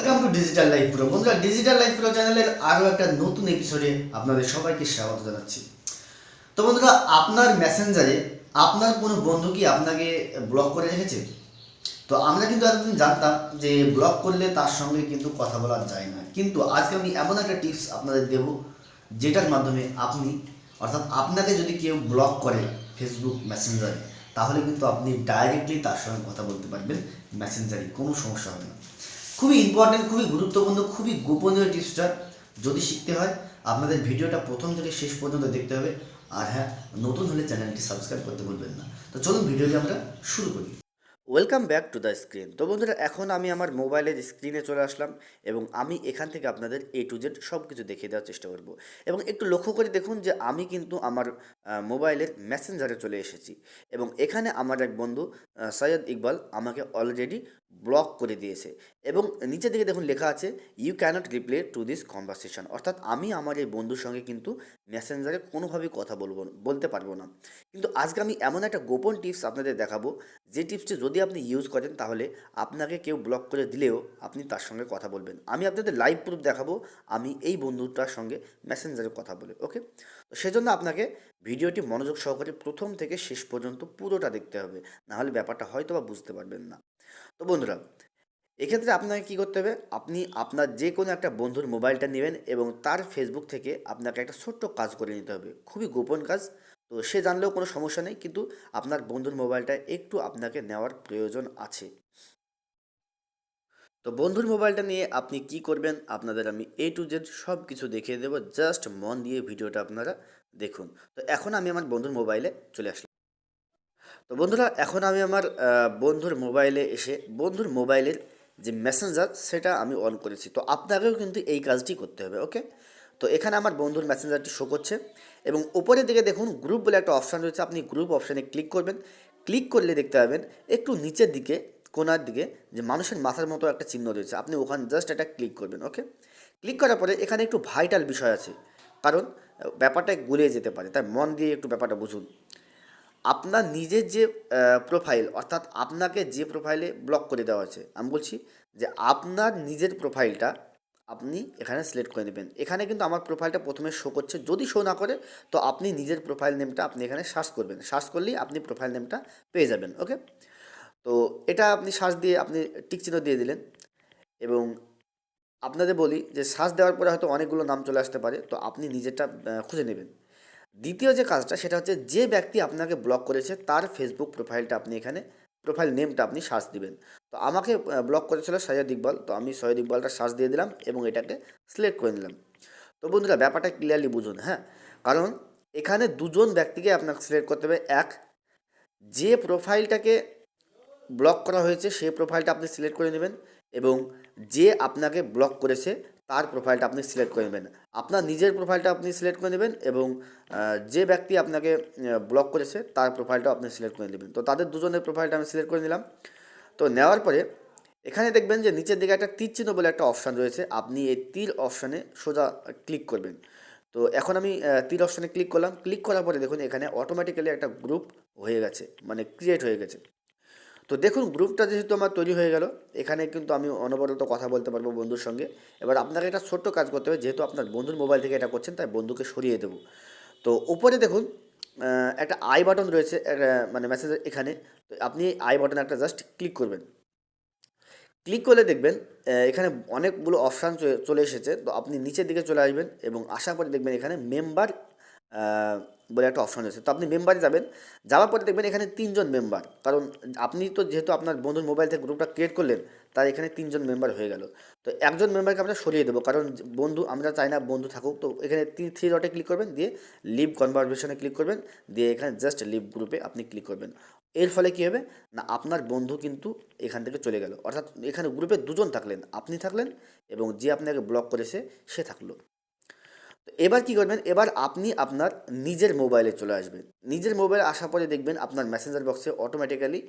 Welcome to digital life pro বন্ধুরা digital life pro চ্যানেলের আরও একটা নতুন এপিসোডে আপনাদের সবাইকে স্বাগত জানাচ্ছি। তো বন্ধুরা, আপনার মেসেঞ্জারে আপনার কোনো বন্ধু কি আপনাকে ব্লক করে রেখেছে? তো আমরা কিন্তু এতদিন জানতাম যে ব্লক করলে তার সঙ্গে কিন্তু কথা বলা যায় না। কিন্তু আজকে আমি এমন একটা টিপস আপনাদের দেব, যেটার মাধ্যমে আপনি, অর্থাৎ আপনাকে যদি কেউ ব্লক করে ফেসবুক মেসেঞ্জারে তাহলে কিন্তু আপনি ডাইরেক্টলি তার সঙ্গে কথা বলতে পারবেন। মেসেঞ্জারে কোনো সমস্যা হবে না। খুবই ইম্পর্টেন্ট খুবই গুরুত্বপূর্ণ, খুবই গোপনীয় টিপসটা যদি শিখতে হয়, আপনাদের ভিডিওটা প্রথম থেকে শেষ পর্যন্ত দেখতে হবে। আর হ্যাঁ নতুন হলে চ্যানেলটি সাবস্ক্রাইব করতে ভুলবেন না। তো চলুন, ভিডিওটি আমরা শুরু করি। Welcome back to the screen তো বন্ধুরা, এখন আমি আমার মোবাইলের স্ক্রিনে চলে আসলাম এবং আমি এখান থেকে আপনাদের এ টু জেড সব কিছু দেখিয়ে দেওয়ার চেষ্টা করব। এবং একটু লক্ষ্য করে দেখুন যে আমি কিন্তু আমার মোবাইলের মেসেঞ্জারে চলে এসেছি এবং এখানে আমার এক বন্ধু সৈয়দ ইকবাল আমাকে অলরেডি ব্লক করে দিয়েছে এবং নিচের দিকে দেখুন লেখা আছে you can't reply to this conversation অর্থাৎ আমি আমার এই বন্ধুর সঙ্গে কিন্তু মেসেঞ্জারে কোনোভাবেই কথা বলব, বলতে পারব না। কিন্তু আজকে আমি এমন একটা গোপন টিপস আপনাদের দেখাবো, যে টিপসটি যদি আপনি ইউজ করেন তাহলে আপনাকে কেউ ব্লক করে দিলেও আপনি তার সঙ্গে কথা বলবেন। আমি আপনাদের লাইভ প্রুফ দেখাবো, আমি এই বন্ধুটার সঙ্গে মেসেঞ্জারে কথা বলে ওকে তো সেজন্য আপনাকে ভিডিওটি মনোযোগ সহকারে প্রথম থেকে শেষ পর্যন্ত পুরোটা দেখতে হবে নাহলে ব্যাপারটা হয়তো বা বুঝতে পারবেন না। তো বন্ধুরা, এক্ষেত্রে আপনাকে কী করতে হবে? আপনি আপনার যে কোনো একটা বন্ধুর মোবাইলটা নেবেন এবং তার ফেসবুক থেকে আপনাকে একটা ছোট্ট কাজ করে নিতে হবে। খুবই গোপন কাজ তো সে জানলেও কোনো সমস্যা নেই, কিন্তু আপনার বন্ধুর মোবাইলটা একটু আপনাকে নেওয়ার প্রয়োজন আছে। তো বন্ধুর মোবাইলটা নিয়ে আপনি কি করবেন, আপনাদের আমি এ টু জেড সব কিছু দেখিয়ে দেবো জাস্ট মন দিয়ে ভিডিওটা আপনারা দেখুন। তো এখন আমি আমার বন্ধুর মোবাইলে চলে আসলাম। তো বন্ধুরা, এখন আমি আমার বন্ধুর মোবাইলে এসে, বন্ধুর মোবাইলের যে মেসেঞ্জার সেটা আমি অন করেছি। তো আপনাকেও কিন্তু এই কাজটি করতে হবে ওকে তো এখানে আমার বন্ধুর মেসেঞ্জারটি শো করছে এবং উপরের দিকে দেখুন গ্রুপ বলে একটা অপশান রয়েছে। আপনি গ্রুপ অপশানে ক্লিক করবেন। ক্লিক করলে দেখতে পাবেন একটু নিচের দিকে, কোনার দিকে যে মানুষের মাথার মতো একটা চিহ্ন রয়েছে। আপনি ওখানে জাস্ট এটা ক্লিক করবেন ওকে ক্লিক করার পরে এখানে একটু ভাইটাল বিষয় আছে। কারণ ব্যাপারটা গুলিয়ে যেতে পারে। তাই মন দিয়ে একটু ব্যাপারটা বুঝুন। আপনার নিজের যে প্রোফাইল অর্থাৎ আপনাকে যে প্রোফাইলে ব্লক করে দেওয়া আছে আমি বলছি যে আপনার নিজের প্রোফাইলটা আপনি এখানে সিলেক্ট করে নেবেন। এখানে কিন্তু আমার প্রোফাইলটা প্রথমে শো করছে। যদি শো না করে, তো আপনি নিজের প্রোফাইল নেমটা আপনি এখানে সার্চ করবেন। সার্চ করলেই আপনি প্রোফাইল নেমটা পেয়ে যাবেন ওকে তো এটা আপনি সার্চ দিয়ে আপনি টিক চিহ্ন দিয়ে দিলেন এবং আপনাদের বলি যে সার্চ দেওয়ার পরে হয়তো অনেকগুলো নাম চলে আসতে পারে, তো আপনি নিজেরটা খুঁজে নেবেন। দ্বিতীয় যে কাজটা, সেটা হচ্ছে যে ব্যক্তি আপনাকে ব্লক করেছে, তার ফেসবুক প্রোফাইলটা আপনি এখানে প্রোফাইল নেমটা আপনি সার্চ দিবেন। তো আমাকে ব্লক করেছিল সৈয়দ ইকবাল। তো আমি সৈয়দ ইকবালটা সার্চ দিয়ে দিলাম এবং এটাকে সিলেক্ট করে নিলাম। তো বন্ধুরা, ব্যাপারটা ক্লিয়ারলি বুঝুন হ্যাঁ? কারণ এখানে দুজন ব্যক্তিকে আপনাকে সিলেক্ট করতে হবে। এক, যে প্রোফাইলটাকে ব্লক করা হয়েছে সেই প্রোফাইলটা আপনি সিলেক্ট করে নেবেন এবং যে আপনাকে ব্লক করেছে তার প্রোফাইলটা আপনি সিলেক্ট করে নেবেন। আপনার নিজের প্রোফাইলটা আপনি সিলেক্ট করে নেবেন এবং যে ব্যক্তি আপনাকে ব্লক করেছে, তার প্রোফাইলটাও আপনি সিলেক্ট করে নেবেন। তো তাদের দুজনের প্রোফাইলটা আমি সিলেক্ট করে নিলাম। তো নেওয়ার পরে, এখানে দেখবেন যে নিচের দিকে একটা তীর চিহ্ন বলে একটা অপশান রয়েছে। আপনি এই তীর অপশানে সোজা ক্লিক করবেন। তো এখন আমি তীর অপশানে ক্লিক করলাম। ক্লিক করার পরে দেখুন, এখানে অটোমেটিক্যালি একটা গ্রুপ হয়ে গেছে মানে ক্রিয়েট হয়ে গেছে। তো দেখুন, গ্রুপটা যেহেতু আমার তৈরি হয়ে গেল, এখানে কিন্তু আমি অনবরত কথা বলতে পারব বন্ধুর সঙ্গে। এবার আপনাকে একটা ছোট্ট কাজ করতে হবে, যেহেতু আপনার বন্ধুর মোবাইল থেকে এটা করছেন, তাই বন্ধুকে সরিয়ে দেবো। তো উপরে দেখুন একটা আই বাটন রয়েছে মানে মেসেজ এখানে। তো আপনি আই বাটনে একটা জাস্ট ক্লিক করবেন। ক্লিক করলে দেখবেন এখানে অনেকগুলো অপশান চলে এসেছে। তো আপনি নিচের দিকে চলে আসবেন এবং আসার পরে দেখবেন এখানে মেম্বার বলে একটা অপশন রয়েছে। তো আপনি মেম্বারে যাবেন, যাওয়ার পরে দেখবেন এখানে তিনজন মেম্বার কারণ আপনি তো যেহেতু আপনার বন্ধুর মোবাইল থেকে গ্রুপটা ক্রিয়েট করলেন, তাই এখানে তিনজন মেম্বার হয়ে গেল। তো একজন মেম্বারকে আমরা সরিয়ে দেবো, কারণ বন্ধু, আমরা চাই না বন্ধু থাকুক। তো এখানে থ্রি ডটে ক্লিক করবেন, দিয়ে লিভ কনভারসেশনে ক্লিক করবেন, দিয়ে এখানে জাস্ট লিভ গ্রুপে আপনি ক্লিক করবেন। এর ফলে কী হবে? না, আপনার বন্ধু কিন্তু এখান থেকে চলে গেল। অর্থাৎ এখানে গ্রুপে দুজন থাকলেন, আপনি থাকলেন এবং যে আপনাকে ব্লক করেছে, সে থাকল। তো এবার কি করবেন? এবার আপনি আপনার নিজের মোবাইলে চলে আসবেন। নিজের মোবাইলে আসার পরে দেখবেন আপনার মেসেঞ্জার বক্সে অটোমেটিক্যালি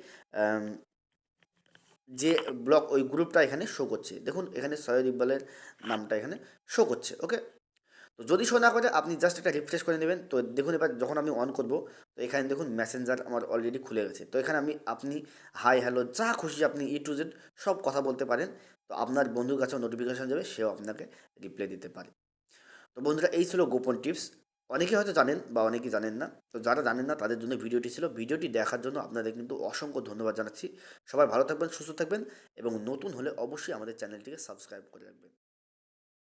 যে ব্লক ওই গ্রুপটা এখানে শো করছে। দেখুন, এখানে সৈয়দ ইকবালের নামটা এখানে শো করছে ওকে তো যদি শো না করে, আপনি জাস্ট একটা রিফ্রেশ করে নেবেন। তো দেখুন, এবার যখন আমি অন করব, তো এখানে দেখুন মেসেঞ্জার আমার অলরেডি খুলে গেছে। তো এখানে আমি, আপনি হাই হ্যালো যা খুশি আপনি ই টু জেড সব কথা বলতে পারেন। তো আপনার বন্ধুর কাছেও নোটিফিকেশান যাবে, সেও আপনাকে রিপ্লাই দিতে পারে। তো বন্ধুরা, এই ছিল গোপন টিপস। অনেকে হয়তো জানেন বা অনেকে জানেন না। তো যারা জানেন না, তাদের জন্য ভিডিওটি ছিল। ভিডিওটি দেখার জন্য আপনাদের কিন্তু অসংখ্য ধন্যবাদ জানাচ্ছি। সবাই ভালো থাকবেন, সুস্থ থাকবেন এবং নতুন হলে অবশ্যই আমাদের চ্যানেলটিকে সাবস্ক্রাইব করে রাখবেন।